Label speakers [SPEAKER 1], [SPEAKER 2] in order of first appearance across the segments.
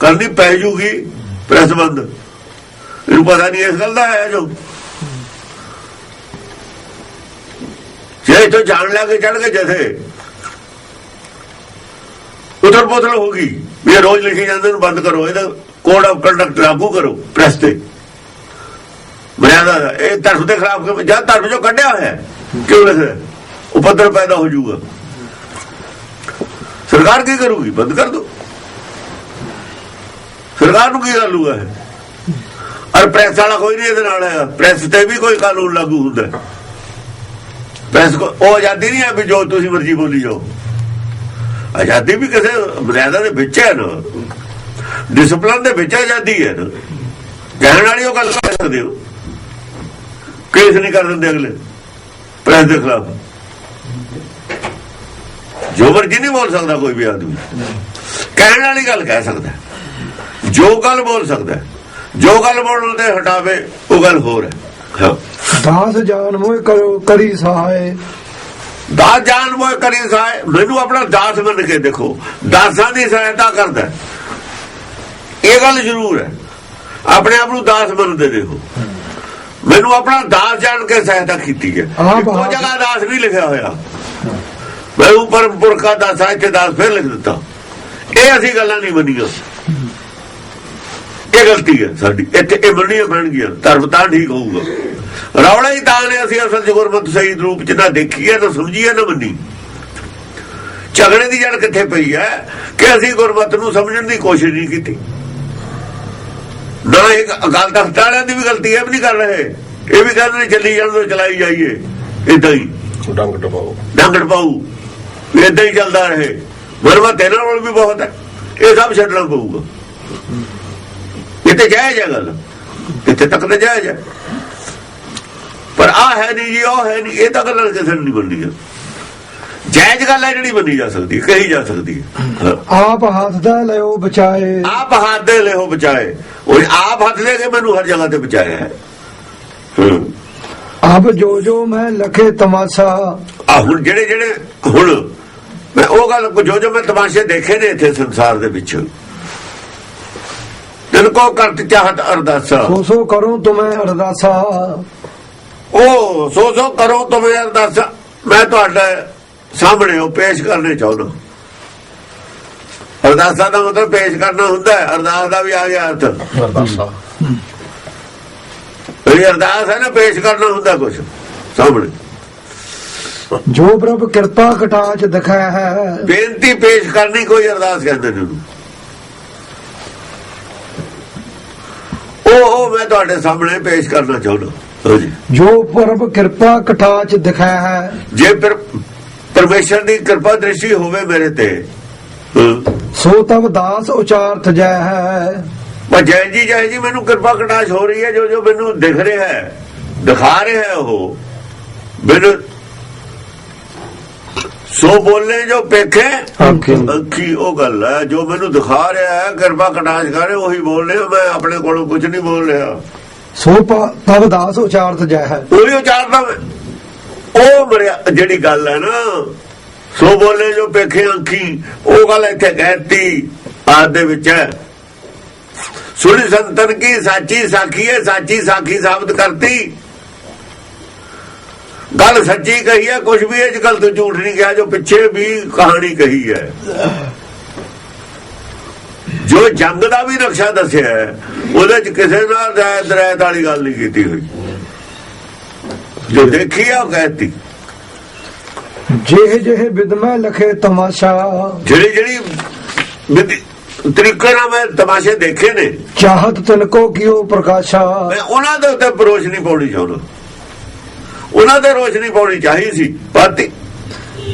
[SPEAKER 1] ਕਰਨੀ ਪੈ ਜੂਗੀ ਪ੍ਰੈਸ ਬੰਦ। ਇਹਨੂੰ ਪਤਾ ਨਹੀਂ ਇਸ ਗੱਲ ਦਾ ਹੈ ਜੋ। ਜੇ ਤੋਂ ਜਾਣ ਕੇ ਚੜ ਕੇ ਜਥੇ ਉਧਰ ਬੋਤਲ ਹੋ ਗਈ। ਵੀ ਇਹ ਰੋਜ਼ ਲਿਖੇ ਜਾਂਦੇ ਨੂੰ ਬੰਦ ਕਰੋ। ਇਹਦਾ ਕੋਡ ਆਫ ਕੰਡਕਟ ਲਾਗੂ ਕਰੋ ਪ੍ਰੈਸ ਤੇ। ਮਰਿਆਦਾ ਇਹ ਧਰਮ ਦੇ ਖਿਲਾਫ ਜਾਂ ਜਦ ਧਰਮ ਚੋਂ ਕੱਢਿਆ ਹੋਇਆ ਕਿਉਂ ਲਿਖ ਰਿਹਾ ਉਪਦਰ ਪੈਦਾ ਹੋ ਜਾਊਗਾ। ਸਰਕਾਰ ਕੀ ਕਰੂਗੀ? ਬੰਦ ਕਰ ਦੋ। ਸਰਕਾਰ ਨੂੰ ਕੀ ਕਰ ਲੂਗਾ ਔਰ ਪ੍ਰੈਸ ਵਾਲਾ ਕੋਈ ਨਹੀਂ ਇਹਦੇ ਨਾਲ ਹੈ ਪ੍ਰੈਸ ਤੇ ਵੀ ਕੋਈ ਕਾਨੂੰਨ ਲਾਗੂ ਹੁੰਦਾ। ਪ੍ਰੈਸ ਕੋ ਉਹ ਆਜ਼ਾਦੀ ਨਹੀਂ ਹੈ ਵੀ ਜੋ ਤੁਸੀਂ ਮਰਜ਼ੀ ਬੋਲੀ ਜਾਓ। ਆਜ਼ਾਦੀ ਵੀ ਕਿਸੇ ਮਰਿਆਦਾ ਦੇ ਵਿੱਚ ਹੈ ਨਾ। ਡਿਸਪਲਨ ਦੇ ਵਿੱਚ ਆਜ਼ਾਦੀ ਹੈ ਨਾ। ਕਹਿਣ ਵਾਲੀ ਉਹ ਗੱਲ ਕਰ ਸਕਦੇ ਹੋ। ਕੇਸ ਨਹੀਂ ਕਰ ਦਿੰਦੇ ਅਗਲੇ। ਪ੍ਰੈਸ ਦੇ ਖਿਲਾਫ। ਜੋ ਮਰਜ਼ੀ ਨਹੀਂ ਬੋਲ ਸਕਦਾ ਕੋਈ ਵੀ ਆਦਮੀ। ਕਹਿਣ ਵਾਲੀ ਗੱਲ ਕਹਿ ਸਕਦਾ। ਜੋ ਗੱਲ ਬੋਲ ਸਕਦਾ। ਜੋ ਗੱਲ ਬੋਲਣ ਤੇ ਹਟਾਵੇ ਉਹ ਗੱਲ ਹੋਰ ਹੈ।
[SPEAKER 2] ਦਾਸ ਜਾਨ ਮੋਹ ਕਰੋ ਕਰੀ ਸਹਾਏ।
[SPEAKER 1] ਦਾਸ ਜਾਨ ਮੋਏ ਕਰੀ ਸਾਏ ਮੈਨੂੰ ਆਪਣਾ ਦਾਸ ਮੰਨ ਕੇ ਦੇਖੋ ਦਾਸਾਂ ਦੀ ਸਹਾਇਤਾ ਕਰਦਾ। ਇਹ ਗੱਲ ਜ਼ਰੂਰ ਹੈ। ਆਪਣੇ ਆਪ ਨੂੰ ਦਾਸ ਮੰਨਦੇ ਦੇਖੋ। ਮੈਨੂੰ ਆਪਣਾ ਦਾਸ ਜਾਣ ਕੇ ਸਹਾਇਤਾ ਕੀਤੀ ਹੈ। ਇੱਕੋ ਜਗ੍ਹਾ ਦਾਸ ਨਹੀਂ ਲਿਖਿਆ ਹੋਇਆ। ਮੈਂ ਉੱਪਰ ਪੁਰਖਾ ਦਾਸ ਹੈ ਇੱਥੇ ਦਾਸ ਫਿਰ ਲਿਖ ਦਿੱਤਾ। ਇਹ ਅਸੀਂ ਗੱਲਾਂ ਨਹੀਂ ਮੰਨੀਆਂ। ਇਹ ਗਲਤੀ ਹੈ ਸਾਡੀ। ਇੱਥੇ ਇਹ ਮੰਨੀਆਂ ਪੈਣਗੀਆਂ। ਧਰਮ ਤਾਂ ਠੀਕ ਹੋਊਗਾ। ਰੌਲਾ ਹੀ ਤਾਂ ਨੇ ਅਸੀਂ ਅਸਲ ਚ ਗੁਰਮਤ ਸਹੀ ਰੂਪ ਚ ਨਾ ਦੇਖੀਏ ਨਾ ਸਮਝੀਏ ਨਾ ਮੰਨੀ। ਝਗੜੇ ਦੀ ਜੜ ਕਿੱਥੇ ਪਈ ਹੈ ਕਿ ਅਸੀਂ ਗੁਰਮਤ ਨੂੰ ਸਮਝਣ ਦੀ ਕੋਸ਼ਿਸ਼ ਨਹੀਂ ਕੀਤੀ? ਨਾ ਇੱਕ ਅਕਾਲ ਤਖਤ ਵਾਲਿਆਂ ਦੀ ਵੀ ਗਲਤੀ ਹੈ ਵੀ ਨਹੀਂ ਕਰ ਰਹੇ। ਇਹ ਵੀ ਕਹਿੰਦੇ ਚੱਲੀ ਤੋਂ ਚਲਾਈ ਜਾਈਏ। ਇਦਾਂ ਹੀ।
[SPEAKER 3] ਡੰਗ ਟਪਾਓ
[SPEAKER 1] ਪਾਉ ਇਦਾਂ ਹੀ ਚੱਲਦਾ ਰਹੇ। ਗੁਰਮਤ ਇਹਨਾਂ ਕੋਲ ਵੀ ਬਹੁਤ ਹੈ। ਇਹ ਸਭ ਛੱਡਣਾ ਪਊਗਾ। ਇਹ ਤੇ ਜਾਇਜ਼ ਹੈ ਗੱਲ? ਕਿੱਥੇ ਤੱਕ ਤੇ ਜਾਇਜ਼ ਹੈ? ਪਰ ਆ ਹੈ ਨਹੀਂ ਜੀ ਉਹ ਹੈ ਨਹੀਂ ਇਹ ਤਾਂ ਗੱਲ ਕਿਸੇ ਨੂੰ ਨਹੀਂ ਬਣਦੀ ਹੈ। ਜਾਇਜ਼ ਗੱਲ ਹੈ ਜਿਹੜੀ ਮੰਨੀ ਜਾ ਸਕਦੀ ਹੈ, ਕਹੀ ਜਾ ਸਕਦੀ ਹੈ।
[SPEAKER 2] ਆਪ ਹੱਥ ਦਾ ਲਿਓ ਬਚਾਏ।
[SPEAKER 1] ਆਪ ਹੱਥ ਦੇ ਲਿਓ ਬਚਾਏ। ਉਹ ਆਪ ਹੱਥ ਦੇ ਕੇ ਮੈਨੂੰ ਹਰ ਜਗ੍ਹਾ ਤੇ ਬਚਾਇਆ ਹੂੰ।
[SPEAKER 2] ਆਪ ਜੋ ਜੋ ਮੈਂ ਲਖੇ ਤਮਾਸ਼ਾ।
[SPEAKER 1] ਆ ਹੁਣ ਜਿਹੜੇ ਜਿਹੜੇ ਹੁਣ ਮੈਂ ਉਹ ਗੱਲ ਜੋ ਜੋ ਮੈਂ ਤਮਾਸ਼ੇ ਦੇਖੇ ਨੇ ਇੱਥੇ ਸੰਸਾਰ ਦੇ ਵਿੱਚ ਦਿਲ ਕੋ ਕਰਤ ਚਾਹਤ ਅਰਦਾਸਾ।
[SPEAKER 2] ਸੋ ਸੋ ਕਰੋ ਤੁਮੇ ਅਰਦਾਸਾ।
[SPEAKER 1] ਉਹ ਸੋ ਸੋ ਕਰੋ ਤੁਮੇ ਅਰਦਾਸਾ। ਮੈਂ ਤੁਹਾਡੇ ਸਾਹਮਣੇ ਉਹ ਪੇਸ਼ ਕਰਨੇ ਚਾਹੁੰਦਾ। ਅਰਦਾਸਾ ਦਾ ਮਤਲਬ ਪੇਸ਼ ਕਰਨਾ ਹੁੰਦਾ ਹੈ ਅਰਦਾਸ ਦਾ ਵੀ ਆ ਗਿਆ ਅਰਥ
[SPEAKER 3] ਅਰਦਾਸਾ।
[SPEAKER 1] ਇਹ ਅਰਦਾਸ ਹੈ ਨਾ ਪੇਸ਼ ਕਰਨਾ ਹੁੰਦਾ ਕੁਝ ਸਾਹਮਣੇ।
[SPEAKER 2] ਜੋ ਪ੍ਰਭ ਕਿਰਪਾ ਕਟਾਚ ਦਿਖਾਇਆ ਹੈ।
[SPEAKER 1] ਬੇਨਤੀ ਪੇਸ਼ ਕਰਨੀ ਕੋਈ ਅਰਦਾਸ ਕਹਿੰਦੇ ਨੇ ਉਹਨੂੰ। ਉਹ ਉਹ ਮੈਂ ਤੁਹਾਡੇ ਸਾਹਮਣੇ ਪੇਸ਼ ਕਰਨਾ ਚਾਹੁੰਦਾ।
[SPEAKER 2] ਜੋ। ਪ੍ਰਭ ਕਿਰਪਾ ਕਟਾਚ ਦਿਖਾਇਆ ਹੈ।
[SPEAKER 1] ਜੇ ਪਰਮੇਸ਼ਰ ਦੀ ਕਿਰਪਾ ਦ੍ਰਿਸ਼ਟੀ ਹੋਵੇ ਮੇਰੇ ਤੇ।
[SPEAKER 2] ਸੋ ਤਬ ਦਾਸ ਉਚਾਰਤ ਜੈ ਹੈ।
[SPEAKER 1] ਪਰ ਜੈ ਜੀ ਜੈ ਜੀ ਮੈਨੂੰ ਕਿਰਪਾ ਕਟਾਸ਼ ਹੋ ਰਹੀ ਹੈ ਜੋ ਜੋ ਮੈਨੂੰ ਦਿਖ ਰਿਹਾ ਹੈ ਦਿਖਾ ਰਿਹਾ ਹੈ ਉਹ। ਮੈਨੂੰ ਸੋ ਬੋਲੇ ਜੋ ਪੇਖੇ। ਅੱਖੀ ਉਹ ਗੱਲ ਹੈ? ਜੋ ਮੈਨੂੰ ਦਿਖਾ ਰਿਹਾ ਹੈ ਕਿਰਪਾ ਕਟਾਸ਼ ਕਰੇ ਉਹੀ ਬੋਲ ਰਿਹਾ ਮੈਂ ਆਪਣੇ ਕੋਲੋਂ ਕੁਝ ਨਹੀਂ ਬੋਲ ਰਿਹਾ।
[SPEAKER 2] ਸੋ ਤਬ ਦਾਸ ਉਚਾਰਤ ਜੈ ਹੈ।
[SPEAKER 1] ਉਹੀ ਉਚਾਰਦਾ ਮੈਂ। ਉਹ ਜਿਹੜੀ ਗੱਲ ਹੈ ਨਾ ਸੋ ਬੋਲੇ ਜੋ ਪੇਖੇ ਅੱਖੀ ਉਹ ਗੱਲ ਇੱਥੇ ਕਹਿਤੀ ਆਦ ਦੇ ਵਿੱਚ ਹੈ। ਸੁਣੀ ਸੰਤਨ ਕੀ ਸਾਚੀ ਸਾਖੀ ਹੈ ਸਾਚੀ ਸਾਖੀ ਸਾਬਤ ਕਰਤੀ। ਗੱਲ ਸੱਚੀ ਕਹੀ ਹੈ ਕੁਝ ਵੀ ਇਹ 'ਚ ਗਲਤ ਝੂਠ ਨਹੀਂ ਕਿਹਾ ਜੋ ਪਿੱਛੇ ਵੀ ਕਹਾਣੀ ਕਹੀ ਹੈ। ਜੋ ਜੰਗ ਦਾ ਵੀ ਨਕਸ਼ਾ ਦੱਸਿਆ ਹੈ ਉਹਦੇ ਚ ਕਿਸੇ ਨਾਲ ਦਰਾਇਤ ਵਾਲੀ ਗੱਲ ਨਹੀਂ ਕੀਤੀ ਹੋਈ। ਜੋ ਦੇਖੀ ਆ ਉਹ ਕਹਿਤੀ।
[SPEAKER 2] ਜਿਹੇ ਜਿਹੇ ਵਿਦਮੈ ਲਖੇ ਤਮਾਸ਼ਾ।
[SPEAKER 1] ਜਿਹੜੀ ਜਿਹੜੀ ਤਰੀਕੇ ਨਾਲ ਮੈਂ ਤਮਾਸ਼ੇ ਦੇਖੇ ਨੇ।
[SPEAKER 2] ਚਾਹਤ ਤਿਨਕੋ ਕੀਓ ਪ੍ਰਕਾਸ਼ਾ।
[SPEAKER 1] ਮੈਂ ਉਹਨਾਂ ਦੇ ਉੱਤੇ ਰੋਸ਼ਨੀ ਪਾਉਣੀ ਚਾਹੁੰਦਾ। ਉਹਨਾਂ ਤੇ ਰੋਸ਼ਨੀ ਪਾਉਣੀ ਚਾਹੀ ਸੀ ਪਰ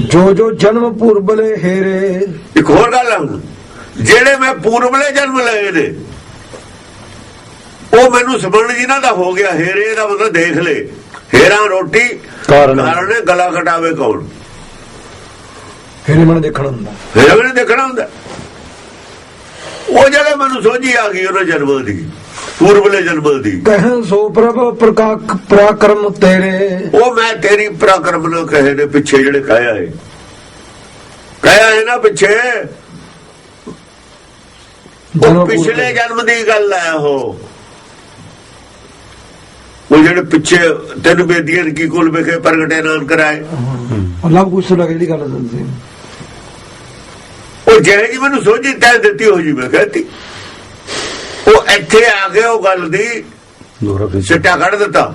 [SPEAKER 2] ਜੋ ਜੋ ਜਨਮ ਪੂਰਬਲੇ ਹੇਰੇ।
[SPEAKER 1] ਇੱਕ ਹੋਰ ਗੱਲ ਹੁਣ। ਜਿਹੜੇ ਮੈਂ ਪੂਰਬਲੇ ਜਨਮ ਲਏ ਨੇ ਉਹ ਮੈਨੂੰ ਸਮਝਣ ਜਿਨ੍ਹਾਂ ਦਾ ਹੋ ਗਿਆ ਹੇਰੇ ਦਾ ਮਤਲਬ ਦੇਖ ਲੈ। ਹੇਰਾ ਰੋਟੀ
[SPEAKER 2] ਕਾਰਨ।
[SPEAKER 1] ਗਲਾ ਕਟਾਵੇ ਕੌਣ?
[SPEAKER 2] ਹੇਰੇ ਮਨ ਦੇਖਣ ਹੁੰਦਾ।
[SPEAKER 1] ਹੇਰਾ ਨਹੀਂ ਦੇਖਣਾ ਹੁੰਦਾ। ਉਹ ਜਿਹੜੇ ਮੈਨੂੰ ਸੋਝੀ ਆ ਗਈ ਉਹਨਾਂ ਜਨਮਾਂ ਦੀ ਪੂਰਬਲੇ ਜਨਮਾਂ ਦੀ
[SPEAKER 2] ਕਹਿ ਸੋ ਪ੍ਰਭ ਪ੍ਰਕਾਕ ਪ੍ਰਾਕਰਮ ਤੇਰੇ।
[SPEAKER 1] ਉਹ ਮੈਂ ਤੇਰੀ ਪਰਾਕਰਮ ਨੂੰ ਕਹੇ ਨੇ ਪਿੱਛੇ ਜਿਹੜੇ ਕਾਇਆ ਹੈ ਕਾਇਆ ਹੈ ਨਾ ਪਿੱਛੇ। ਉਹ ਪਿਛਲੇ ਜਨਮ ਦੀ ਗੱਲ ਹੈ ਉਹ। ਉਹ ਜਿਹੜੇ ਪਿੱਛੇ ਤੈਨੂੰ ਬੇਦੀਆਂ ਕੀ ਕੁਲ ਵਿਖੇ ਪ੍ਰਗਟੇ ਨਾਮ ਕਰਾਏ
[SPEAKER 2] ਉਹ ਲਵ ਕੁਛ ਲੱਗ ਜਿਹੜੀ ਗੱਲ ਦੱਸਦੇ
[SPEAKER 1] ਉਹ ਜਿਹੜੇ ਜੀ ਮੈਨੂੰ ਸੋਝੀ ਤੈ ਦਿੱਤੀ ਹੋ ਜੀ ਮੈਂ ਕਹਤੀ। ਉਹ ਇੱਥੇ ਆ ਕੇ ਉਹ ਗੱਲ ਦੀ ਸਿੱਟਾ ਕੱਢ ਦਿੱਤਾ।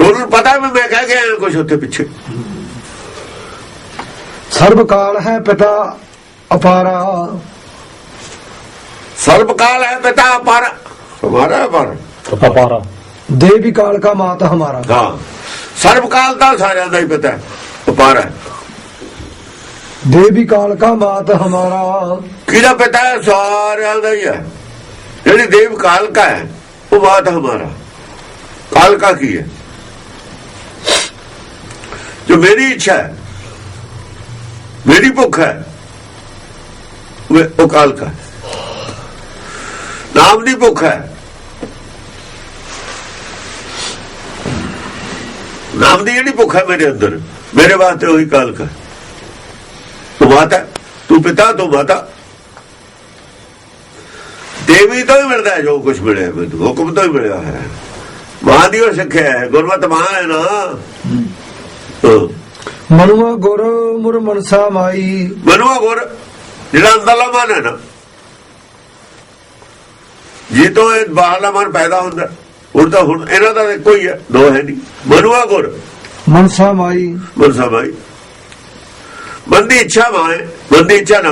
[SPEAKER 1] ਉਹਨੂੰ ਪਤਾ ਵੀ ਮੈਂ ਕਹਿ ਗਿਆ ਕੁਝ ਉੱਥੇ ਪਿੱਛੇ?
[SPEAKER 2] ਸਰਬ ਕਾਲ ਹੈ ਪਿਤਾ ਅਪਾਰਾ।
[SPEAKER 1] ਸਰਬ ਕਾਲ ਹੈ ਪਿਤਾ ਪਰ ਹਮਾਰਾ ਪਰ
[SPEAKER 3] ਅਪਾਰਾ।
[SPEAKER 2] ਦੇਵੀ ਕਾਲ ਕਾ ਮਾਤ ਹਮਾਰਾ।
[SPEAKER 1] ਹਾਂ। ਸਰਬ ਕਾਲ ਤਾਂ ਸਾਰਿਆਂ ਦਾ ਹੀ ਪਤਾ ਹੈ। ਅਪਾਰ ਹੈ।
[SPEAKER 2] ਦੇਵੀ ਕਾਲ ਕਾ ਮਾਤ ਹਮਾਰਾ।
[SPEAKER 1] ਕਿਹਦਾ ਪਿਤਾ ਹੈ? ਸਾਰਿਆਂ ਦਾ ਹੀ ਹੈ। ਜਿਹੜੀ ਦੇਵ ਕਾਲ ਕਾ ਹੈ, ਉਹ ਬਾਤ ਹਮਾਰਾ। ਕਾਲ ਕਾ ਕੀ ਹੈ? ਜੋ ਮੇਰੀ ਇੱਛਾ ਹੈ, ਮੇਰੀ ਭੁੱਖ ਹੈ, ਉਹ ਉਹ ਕਾਲ ਕਾ ਨਾਮ ਦੀ ਭੁੱਖ ਹੈ। ਨਾਮ ਦੀ ਜਿਹੜੀ ਭੁੱਖ ਹੈ ਮੇਰੇ ਅੰਦਰ, ਮੇਰੇ ਵਾਸਤੇ ਉਹੀ ਕਾਲ ਕਾ ਹੈ। ਤੂੰ ਮਾਤਾ ਤੂੰ ਪਿਤਾ ਤੂੰ ਮਾਤਾ ਦੇਵੀ ਤੋਂ ਹੀ ਮਿਲਦਾ ਜੋ ਕੁਝ ਮਿਲਿਆ ਮੈਨੂੰ ਹੁਕਮ ਤੋਂ ਹੀ ਮਿਲਿਆ ਹੈ। ਮਾਂ ਦੀ ਉਹ ਸਿੱਖਿਆ ਹੈ ਗੁਰਮਤ ਮਾਂ ਹੈ ਨਾ।
[SPEAKER 2] ਮਨੁਆ ਗੁਰ ਮੁਰ ਮਨਸਾ ਮਾਈ।
[SPEAKER 1] ਮਨੁਆ ਗੁਰ ਜਿਹੜਾ ਅੰਦਰਲਾ ਮਨ ਹੈ ਨਾ। ਜੇ ਤੋਂ ਇਹ ਬਾਹਰਲਾ ਮਨ ਪੈਦਾ ਹੁੰਦਾ ਹੁਣ ਤਾਂ ਹੁਣ ਇਹਨਾਂ ਦਾ ਇੱਕੋ ਹੀ ਹੈ ਦੋ ਹੈ ਨਹੀਂ। ਮਨੁਆ ਗੁਰ।
[SPEAKER 2] ਮਨਸਾ ਮਾਈ।
[SPEAKER 1] ਮਨਸਾ ਭਾਈ ਮਨ ਦੀ ਇੱਛਾ ਮਾਂ ਹੈ ਮਨ ਦੀ ਇੱਛਾ ਹੈ,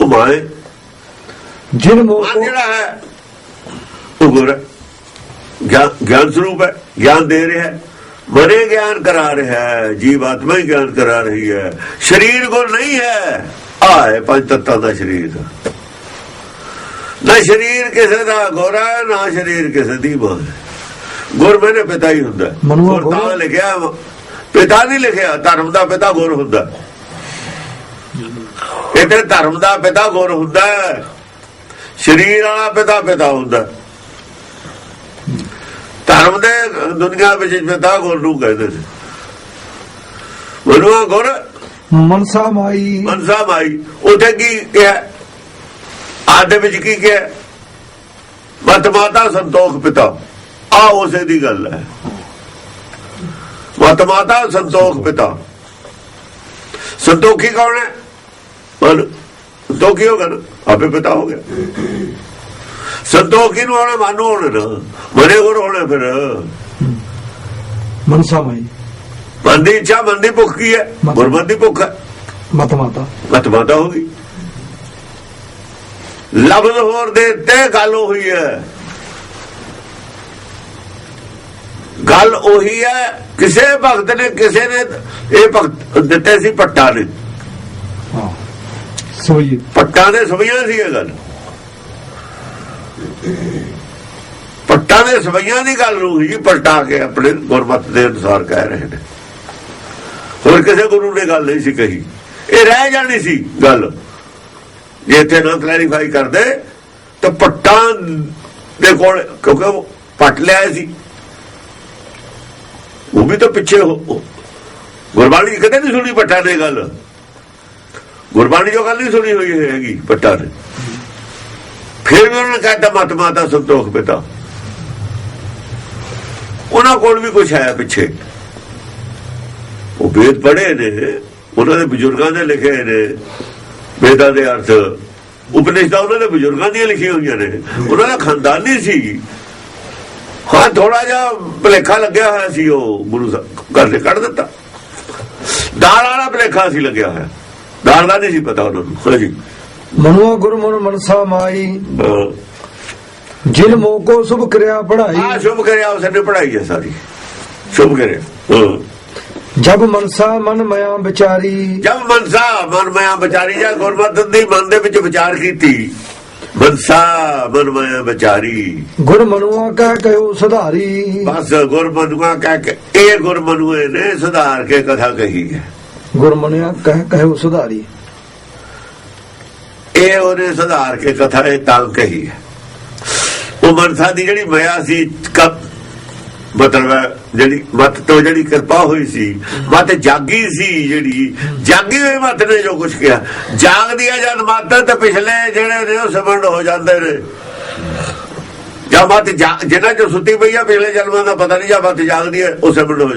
[SPEAKER 1] ਉਹ ਮਾਂ ਹੈ
[SPEAKER 2] ਜਿਨ ਮੋਹ
[SPEAKER 1] ਜਿਹੜਾ ਹੈ ਉਹ ਗੁਰ। ਗਿਆਨ ਸਰੂਪ ਹੈ ਗਿਆਨ ਦੇ ਰਿਹਾ ਹੈ ਮਨੇ ਗਿਆਨ ਕਰਾ ਰਿਹਾ ਹੈ ਜੀਵ ਆਤਮਾ ਹੀ ਗਿਆਨ ਕਰਾ ਰਹੀ ਹੈ ਸਰੀਰ ਗੁਰ ਨਹੀਂ ਹੈ ਆ ਹੈ ਪੰਜ ਤੱਤਾਂ ਦਾ ਸਰੀਰ ਨਾ ਸਰੀਰ ਕਿਸੇ ਦਾ ਗੋਰਾ ਹੈ, ਨਾ ਸਰੀਰ ਕਿਸੇ ਦੀ ਮਾਂ। ਗੁਰ ਮੈਨੇ ਪਿਤਾ ਹੀ ਹੁੰਦਾ ਗੁਰ ਤਾਂ। ਲਿਖਿਆ। ਪਿਤਾ ਨਹੀਂ ਲਿਖਿਆ ਧਰਮ ਦਾ ਪਿਤਾ ਗੁਰ ਹੁੰਦਾ ਇਹਦੇ ਧਰਮ ਦਾ ਪਿਤਾ ਗੁਰ ਹੁੰਦਾ। ਸਰੀਰ ਵਾਲਾ ਪਿਤਾ ਪਿਤਾ ਹੁੰਦਾ ਧਰਮ ਦੇ ਦੁਨੀਆ ਵਿੱਚ ਪਿਤਾ ਗੁਰ ਨੂੰ ਕਹਿੰਦੇ ਨੇ। ਮਨੁਆ ਗੁਰ
[SPEAKER 2] ਮਨਸਾ ਮਾਈ।
[SPEAKER 1] ਮਨਸਾ ਮਾਈ ਉਥੇ ਕੀ ਕਿਹਾ? ਆਦੇ ਵਿੱਚ ਕੀ ਕਿਹਾ? ਮਤ ਮਾਤਾ ਸੰਤੋਖ ਪਿਤਾ। ਆ ਉਸੇ ਦੀ ਗੱਲ ਹੈ। ਮਤ ਮਾਤਾ ਸੰਤੋਖ ਪਿਤਾ। ਸੰਤੋਖੀ ਕੌਣ ਹੈ? ਮਨ ਸੰਤੋਖੀ ਹੋ ਗਿਆ ਆਪੇ ਪਿਤਾ ਹੋ ਗਿਆ। ਸੰਤੋਖੀ ਨੂੰ ਹੋਣਾ ਮਨ ਹੋਣਾ ਨਾ ਮਨੇ ਗੁਰ ਹੋਣਾ ਫਿਰ। ਮਨ ਦੀ ਇੱਛਾ ਮਨ ਦੀ ਭੁੱਖ ਕੀ ਹੈ? ਗੁਰਮਤਿ ਦੀ ਭੁੱਖ ਹੈ?
[SPEAKER 2] ਮਤ ਮਾਤਾ।
[SPEAKER 1] ਮਤ ਮਾਤਾ ਹੋ ਗਈ। ਲਫ਼ਜ਼ ਹੋਰ ਦੇ ਤੇ ਗੱਲ ਹੋਈ ਹੈ। ਗੱਲ ਉਹੀ ਹੈ ਕਿਸੇ ਭਗਤ ਨੇ ਕਿਸੇ ਨੇ ਇਹ ਭਗਤ ਦਿੱਤੇ ਸੀ ਪੱਟਾ ਨੇ।
[SPEAKER 2] ਸੋਈ।
[SPEAKER 1] ਪੱਟਾਂ ਦੇ ਸਵਈਆਂ ਸੀ ਇਹ ਗੱਲ। ਪੱਟਾਂ ਦੇ ਸਵਈਆਂ ਦੀ ਗੱਲ ਨੂੰ ਹੀ ਪਲਟਾ ਕੇ ਆਪਣੇ ਗੁਰਮਤ ਦੇ ਅਨੁਸਾਰ ਕਹਿ ਰਹੇ ਨੇ। ਹੋਰ ਕਿਸੇ ਗੁਰੂ ਨੇ ਗੱਲ ਨਹੀਂ ਸੀ ਕਹੀ। ਇਹ ਰਹਿ ਜਾਣੀ ਸੀ ਗੱਲ। ਜੇ ਇੱਥੇ ਨਾ ਕਲੈਰੀਫਾਈ ਕਰਦੇ, ਤਾਂ ਪੱਟਾਂ ਦੇ ਕੋਲ, ਕਿਉਂਕਿ ਉਹ ਪੱਟ ਲਿਆ ਸੀ। ਉਹ ਵੀ ਤਾਂ ਪਿੱਛੇ ਹੋ- ਹੋ- ਗੁਰਬਾਣੀ 'ਚ ਕਦੇ ਨਹੀਂ ਸੁਣੀ ਪੱਟਾਂ ਨੇ ਗੱਲ। ਗੁਰਬਾਣੀ ਜੋ ਗੱਲ ਨਹੀਂ ਸੁਣੀ ਹੋਈ ਹੈਗੀ ਪੱਟਾ ਨੇ ਫਿਰ ਵੀ ਉਹਨਾਂ ਨੇ ਕਹਿੰਦਾ ਮਤ ਮਾਤਾ ਸੰਤੋਖ ਪਿਤਾ। ਉਹਨਾਂ ਕੋਲ ਵੀ ਕੁਝ ਆਇਆ ਪਿੱਛੇ। ਉਹ ਵੇਦ ਪੜ੍ਹੇ ਨੇ, ਉਹਨਾਂ ਦੇ ਬਜ਼ੁਰਗਾਂ ਦੇ ਲਿਖੇ ਨੇ। ਵੇਦਾਂ ਦੇ ਅਰਥ, ਉਪਨਿਸ਼ਦਾਂ ਉਹਨਾਂ ਦੇ ਬਜ਼ੁਰਗਾਂ ਦੀਆਂ ਲਿਖੀਆਂ ਹੋਈਆਂ ਨੇ। ਉਹਨਾਂ ਦਾ ਖਾਨਦਾਨੀ ਸੀ। ਹਾਂ ਥੋੜਾ ਜਿਹਾ ਭਲੇਖਾ ਲੱਗਿਆ ਹੋਇਆ ਸੀ ਉਹ, ਗੁਰੂ ਸਾਹਿਬ ਘਰ ਨੇ ਕੱਢ ਦਿੱਤਾ। ਦਾਲ ਵਾਲਾ ਭਲੇਖਾ ਸੀ ਲੱਗਿਆ ਹੋਇਆ। ਦਾਲ ਦਾ ਨਹੀਂ ਸੀ ਪਤਾ ਉਹਨਾਂ ਨੂੰ ਹਾਂਜੀ
[SPEAKER 2] ਮਨੁਆ ਗੁਰ ਮੁਰ ਮਨਸਾ ਮਾਈ। ਜਿਨ ਮੋਹ ਕੋ ਸੁਭ ਕਿਰਿਆ ਪੜਾਈ
[SPEAKER 1] ਆ ਸ਼ੁਭ ਕਰਿਆ ਉਸਨੇ ਪੜਾਈ ਹੈ ਸਾਰੀ। ਸ਼ੁਭ ਕਰਿਆ
[SPEAKER 2] ਜਬ ਮਨਸਾ ਮਨ ਮਿਆ ਵਿਚਾਰੀ।
[SPEAKER 1] ਜਦ ਮਨਸਾ ਮਨ ਮਾਇਆ ਵਿਚਾਰੀ ਜਾ ਗੁਰਮਤਿ ਦੀ ਮਨ ਦੇ ਵਿੱਚ ਵਿਚਾਰ ਕੀਤੀ। ਮਨਸਾ ਮਨ ਮਾਇਆ ਵਿਚਾਰੀ।
[SPEAKER 2] ਗੁਰ ਮਨੁਆ ਕਹਿ ਕਹਿਓ ਸੁਧਾਰੀ।
[SPEAKER 1] ਬਸ ਗੁਰਮਨੁਆ ਕਹਿ ਕੇ ਇਹ ਗੁਰਮਨੁਏ ਨੇ ਸੁਧਾਰ ਕੇ ਕਥਾ ਕਹੀ ਹੈ।
[SPEAKER 2] ਗੁਰ ਕਹਿ ਕਹਿਓ ਸੁਧਾਰੀ।
[SPEAKER 1] ਇਹ ਉਹਨੇ ਸੁਧਾਰ ਕੇ ਕਥਾ ਇਹ ਤਾਂ ਕਹੀ ਹੈ। ਉਹ ਮਨਸਾ ਦੀ ਜਿਹੜੀ ਮਾਇਆ ਸੀ, ਕਬ ਮਤਲਬ ਜਿਹੜੀ ਮਤ ਤੋਂ ਜਿਹੜੀ ਕਿਰਪਾ ਹੋਈ ਸੀ, ਮਤ ਜਾਗੀ ਸੀ ਜਿਹੜੀ, ਜਾਗੀ ਹੋਈ ਮਤ ਨੇ ਜੋ ਕੁਝ ਕਿਹਾ। ਜਾਗਦੀ ਹੈ ਜਦ ਮਤ ਤੇ ਪਿਛਲੇ ਜਿਹੜੇ ਨੇ ਉਹ ਸਮੰਡ ਹੋ ਜਾਂਦੇ ਨੇ। ਜਾਂ ਮਤ ਜਾ- ਜਿਹਨਾਂ ਚ ਸੁੱਤੀ ਪਈ ਆ, ਪਿਛਲੇ ਜਨਮਾਂ ਦਾ ਪਤਾ ਨਹੀਂ ਜਾਂ ਮਤ ਜਾਗਦੀ ਹੈ, ਉਹ ਸਮੰਡ ਹੋ।